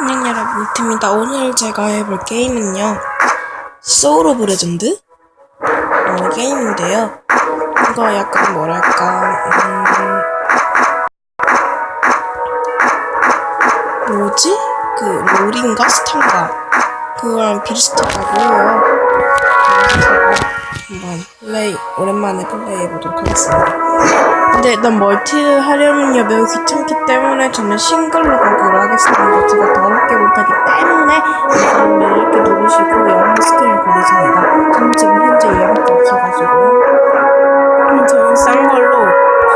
안녕 여러분, 이트입니다. 오늘 제가 해볼 게임은요, 소울 오브 레전드? 어, 게임인데요. 이거 약간 뭐랄까, 음, 뭐지? 그, 롤인가? 스탄가? 그거랑 비슷하다고 해요. 그래서 제가 한번 플레이, 오랜만에 플레이 해보도록 하겠습니다. 근데 난 멀티를 하려면요 매우 귀찮기 때문에 저는 싱글로 가기로 하겠습니다. 제가 더럽게 못하기 때문에 여러분들 이렇게 누르시고 영어 스크린을 걸리십니다. 저는 지금 현재 이어밖에 없어가지고요. 그럼 저는 싼 걸로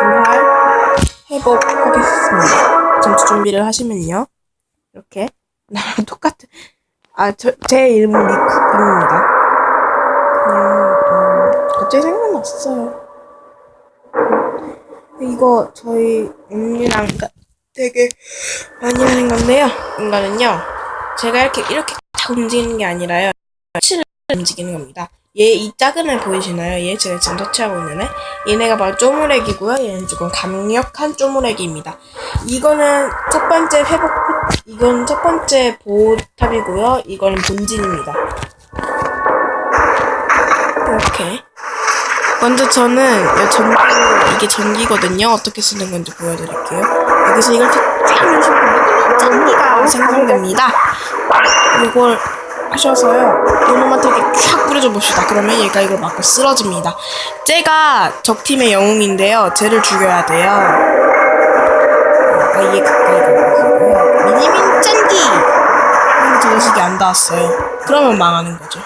부활 회복하겠습니다. 전투 준비를 하시면요. 이렇게 나랑 똑같은 아저제 이름은 미쿠입니다. 그냥 음, 갑자기 생각났어요. 이거 저희 그러니까 되게 많이 하는 건데요. 이거는요. 제가 이렇게 이렇게 딱 움직이는 게 아니라요. 치를 움직이는 겁니다. 얘 이 작은 애 보이시나요? 얘 제가 지금 터치하고 있는 애. 얘네가 바로 쪼무레기고요. 얘는 조금 강력한 쪼무레기입니다. 이거는 첫 번째 회복 이건 첫 번째 보호탑이고요. 이거는 본진입니다. 이렇게 먼저 저는 이 전기 이게 전기거든요. 어떻게 쓰는 건지 보여드릴게요. 여기서 이걸 탁 누르시면 전기가 생성됩니다. 이걸 하셔서요. 이놈한테 이렇게 쫙 뿌려줘 봅시다. 그러면 얘가 이걸 맞고 쓰러집니다. 쟤가 적팀의 영웅인데요. 쟤를 죽여야 돼요. 아, 얘 가까이 가고요. 미니민 짠기! 근데 저 자식이 안 닿았어요. 그러면 망하는 거죠.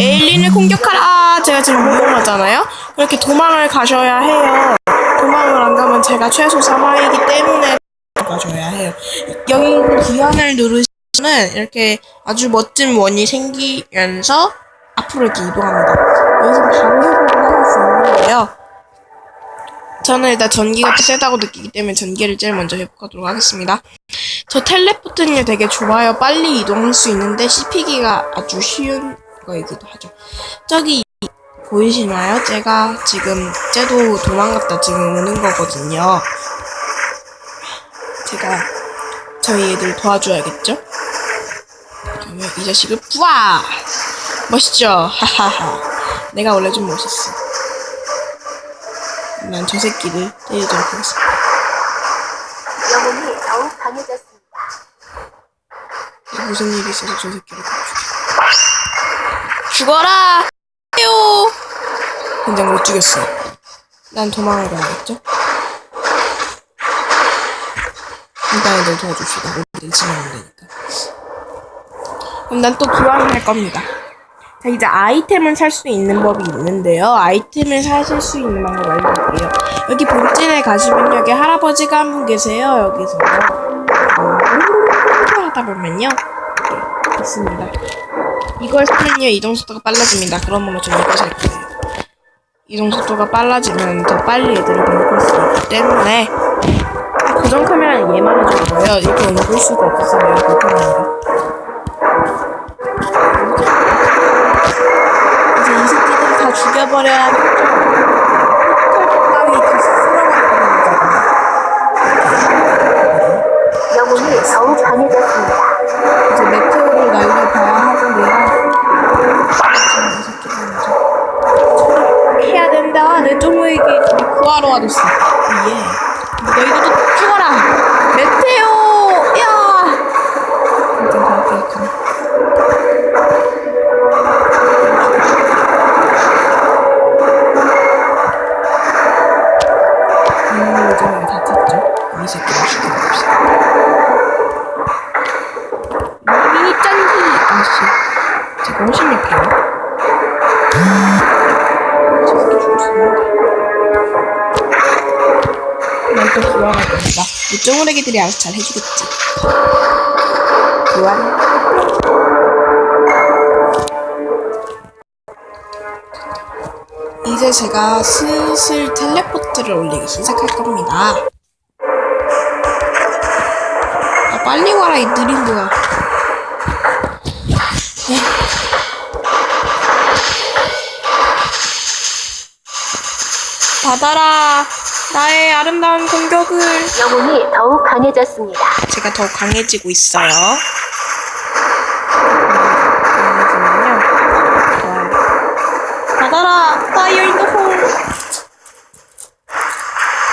에일린을 공격하라! 제가 지금 위험하잖아요? 그렇게 도망을 가셔야 해요. 도망을 안 가면 제가 최소 사망이기 때문에 가셔야 해요. 여기 기현을 누르시면 이렇게 아주 멋진 원이 생기면서 앞으로 이렇게 이동합니다. 여기서 바로 회복을 하실 수 있는데요. 저는 일단 전기가 세다고 느끼기 때문에 전기를 제일 먼저 회복하도록 하겠습니다. 저 텔레포트는 되게 좋아요. 빨리 이동할 수 있는데 씹히기가 아주 쉬운 거이기도 하죠. 저기 보이시나요? 제가 지금 쟤도 도망갔다 지금 오는 거거든요. 제가 저희 애들 도와줘야겠죠? 그러면 이 자식을 부아! 멋있죠? 하하하. 내가 원래 좀 멋있어. 난 저 새끼를 때리도록 하겠습니다. 영혼이 더욱 강해졌습니다. 무슨 일이 있어서 저 새끼를 다 죽어라! 요 근데 못 죽였어. 난 도망을 가야겠죠? 일단 애들 도와줍시다. 우리들 안 되니까. 그럼 난또 기왕을 할 겁니다. 자, 이제 아이템을 살 수 있는 법이 있는데요. 아이템을 사실 수 있는 방법 알려드릴게요. 여기 본진에 가시면 여기 할아버지가 한 분 계세요. 여기서. 어, 하다 보면요. 있습니다. 이걸 사면요 이동 속도가 빨라집니다. 그러므로 저는 이걸 살 거예요. 이동 속도가 빨라지면 더 빨리 애들을 공격할 수 있기 때문에 고정 카메라는 얘만 해주는 거예요. 이렇게 옮길 수가 없어요. 불편합니다. 이제 이 새끼들 다 죽여버려야 구하 겁니다 이 쪼무레기들이 알아서 잘 해주겠지. 교환 이제 제가 슬슬 텔레포트를 올리기 시작할 겁니다. 아 빨리 와라 이 느린 거야. 받아라. 나의 아름다운 공격을 영웅이 더욱 강해졌습니다. 제가 더욱 강해지고 있어요. 강해지면요. 좋아요. 받아라! 파이어 인더 홀!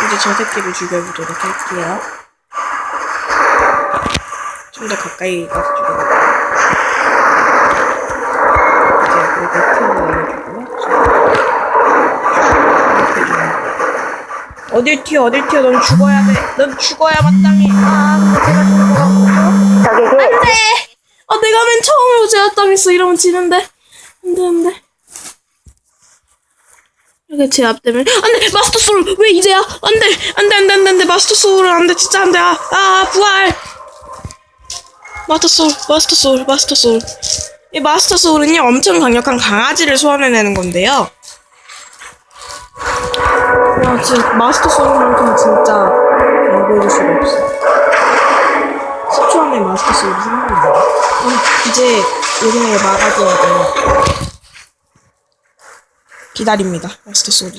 이제 저 새끼를 죽여보도록 할게요. 좀 더 가까이 가서 죽여볼게요. 이제 그리고 튀어 올려주고 어딜 튀어, 어딜 튀어. 넌 죽어야 돼. 넌 죽어야 마땅해. 아, 제가 같고. 적에게 안돼. 아 내가 맨 처음으로 제압당했어. 이러면 지는데. 안돼 안돼. 이렇게 제압되면 안돼 마스터 소울 왜 이제야? 안돼 안돼 안돼 안돼 안돼 마스터 소울 안돼 진짜 안돼 아, 아 부활. 마스터 소울 마스터 소울 마스터 소울. 이 마스터 소울은요 엄청 강력한 강아지를 소환해내는 건데요. 와 진짜 마스터 소울만큼 진짜 안 보여줄 수가 없어. 10초 안에 마스터 소울 생각나. 어, 이제 요즘에 막아줘야 돼. 기다립니다. 마스터 소울.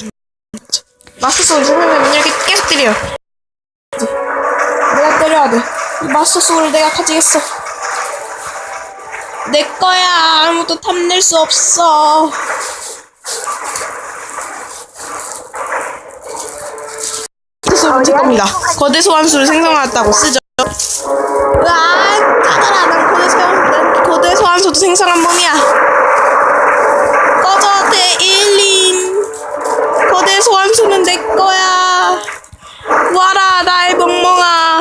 마스터 소울 생각나면 이렇게 계속 때려. 내가 때려야 돼. 이 마스터 소울을 내가 가지겠어. 내 거야. 아무도 탐낼 수 없어. 제 겁니다. 거대 소환수를 생성하였다고 쓰죠. 으아, 까져라. 난 거대 소환, 난 거대 소환수도 생성한 몸이야. 꺼져, 대일린. 거대 소환수는 내 거야. 와라, 나의 멍멍아.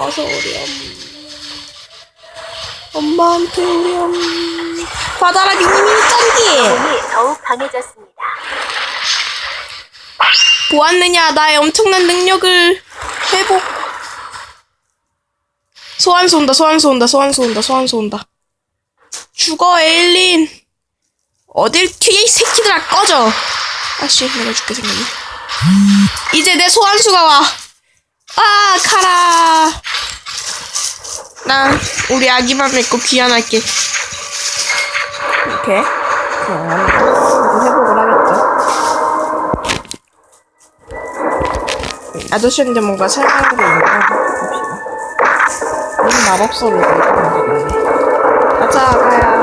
어서 오렴. 엄마한테 오렴. 받아라, 미니미니 짠기. 더욱 강해졌습니다. 보았느냐, 나의 엄청난 능력을 회복. 소환수 온다, 소환수 온다, 소환수 온다, 소환수 온다. 죽어, 에일린. 어딜 튀어, 이 새끼들아, 꺼져. 아씨, 내가 죽게 생겼네. 이제 내 소환수가 와. 아, 가라. 난 우리 아기만 믿고 귀환할게. 이렇게. 아저씨한테 뭔가 설명하고 있나 봅시다. 무슨 마법소를 걸고 가자, 가야.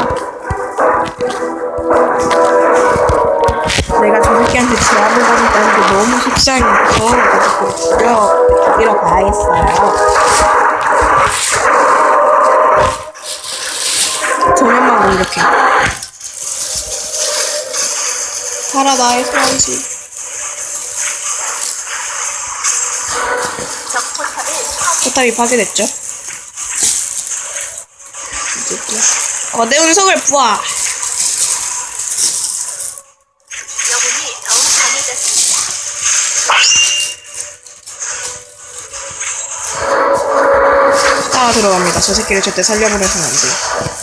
내가 저 새끼한테 제압을 당했다는 게 너무 속상해서 그래서 죽여, 죽이러 가야겠어요. 저녁만 공격해. 가라, 나의 소원수. 포탑이 파괴됐죠? 거대 운석을 부아! 영웅이 더욱 강해졌습니다. 따라 들어갑니다. 저 새끼를 절대 살려보내서는 안 돼요.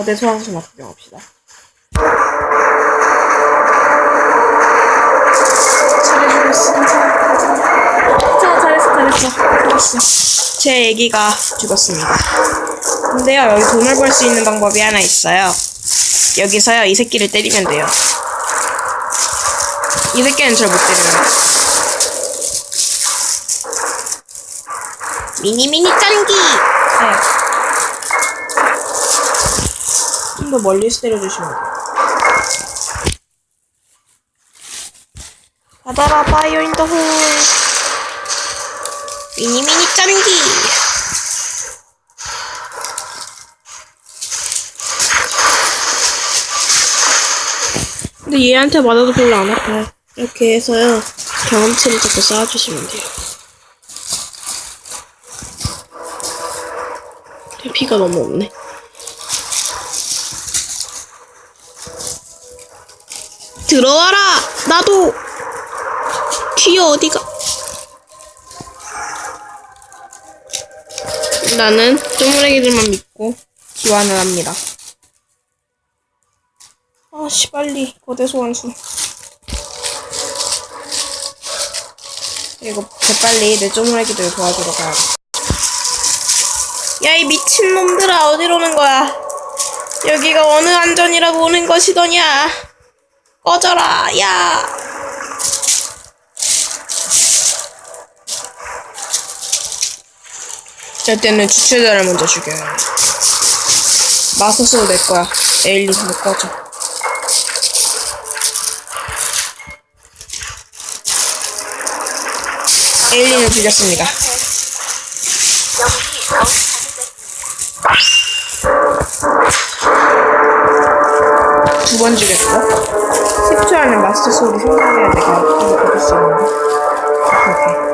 거대 소환수나 구경합시다. 잘해주고. 자, 잘했어, 잘했어. 잘했어. 제 애기가 죽었습니다. 근데요, 여기 돈을 벌 수 있는 방법이 하나 있어요. 여기서요, 이 새끼를 때리면 돼요. 이 새끼는 절 못 때려요. 미니미니 짠기! 네. 좀 더 멀리서 때려주시면 돼요. 받아라, 파이어 인더 홀. 미니미니 짠기! 근데 얘한테 맞아도 별로 안 아파요. 이렇게 해서요. 경험치를 자꾸 쌓아주시면 돼요. 피가 너무 없네. 들어와라! 나도! 튀어, 어디가? 나는 쪼무레기들만 믿고 기환을 합니다. 아씨 빨리 거대 소환수. 그리고 재빨리 내 쪼무레기들 도와주러 가야 돼. 야이 미친 놈들아 어디로 오는 거야? 여기가 어느 안전이라고 오는 것이더냐? 꺼져라 야. 저 때는 주최자를 먼저 죽여야 해. 마소스도 내 거야. 에일리 못 꺼져. 에일리는 죽였습니다. 두 번 죽였고 10초 안에 마스터 소울이 생성돼야 내가 이거 받을 수 있는데 오케이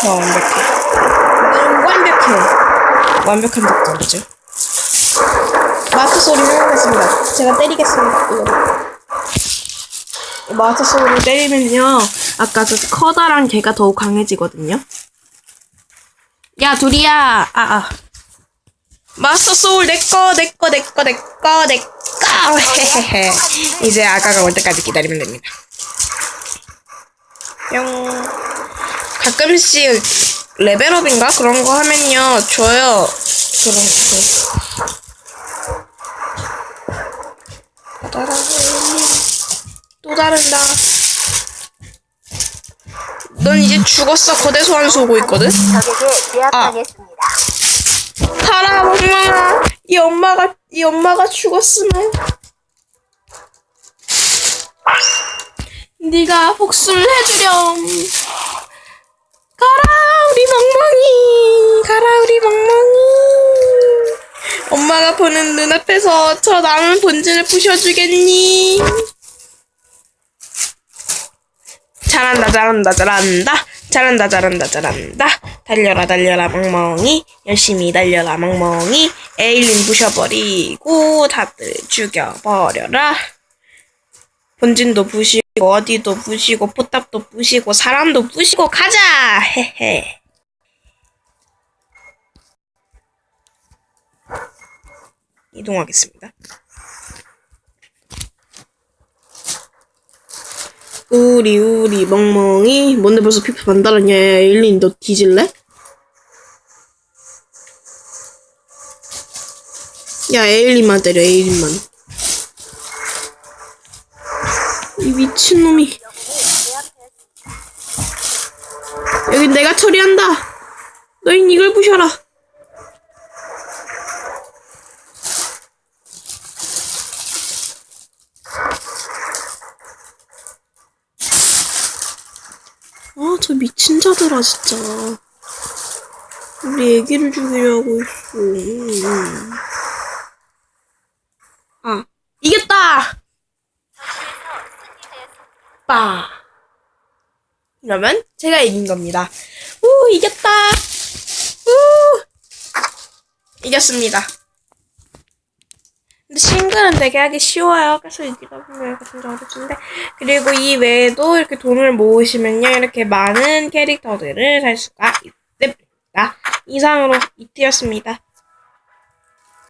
저 완벽해. 음, 완벽해. 완벽한 덕분이죠 마스터 소울이 생성됐습니다 제가 때리겠습니다. 마스터 소울을 때리면요. 아까 그 커다란 개가 더욱 강해지거든요. 야 둘이야. 아 아 마스터 소울 내꺼 내꺼 내꺼 내꺼 내꺼 헤헤헤 이제 아가가 올 때까지 기다리면 됩니다. 뿅. 가끔씩 레벨업인가? 그런 거 하면요. 줘요. 그런 거. 따라 또 다른다. 넌 이제 죽었어. 거대 소환수 오고 있거든? 적 가라 엄마 이 엄마가 이 엄마가 죽었으면. 네가 복수를 해주렴. 가라 우리 멍멍이. 가라 우리 멍멍이. 엄마가 보는 눈앞에서 저 남은 본진을 부셔주겠니? 잘한다 잘한다 잘한다 잘한다 잘한다 잘한다. 달려라 달려라 멍멍이. 열심히 달려라 멍멍이. 에일린 부셔버리고 다들 죽여버려라. 본진도 부시고 어디도 부시고 포탑도 부시고 사람도 부시고 가자! 헤헤. 이동하겠습니다 우리 우리 멍멍이. 뭔데 벌써 피파 만들었냐? 야, 일린 너 뒤질래? 야 에일린만 때려 에일린만. 이 미친놈이. 여기 내가 처리한다. 너흰 이걸 부셔라 아, 저 자들아, 진짜. 우리 애기를 죽이려고 했어. 음. 아, 이겼다! 빠. 이러면 제가 이긴 겁니다. 우, 이겼다! 우! 이겼습니다. 근데 싱글은 되게 하기 쉬워요. 그래서 이기다 보면 좀 어렵던데. 그리고 이 외에도 이렇게 돈을 모으시면요. 이렇게 많은 캐릭터들을 살 수가 있습니다. 이상으로 이트였습니다.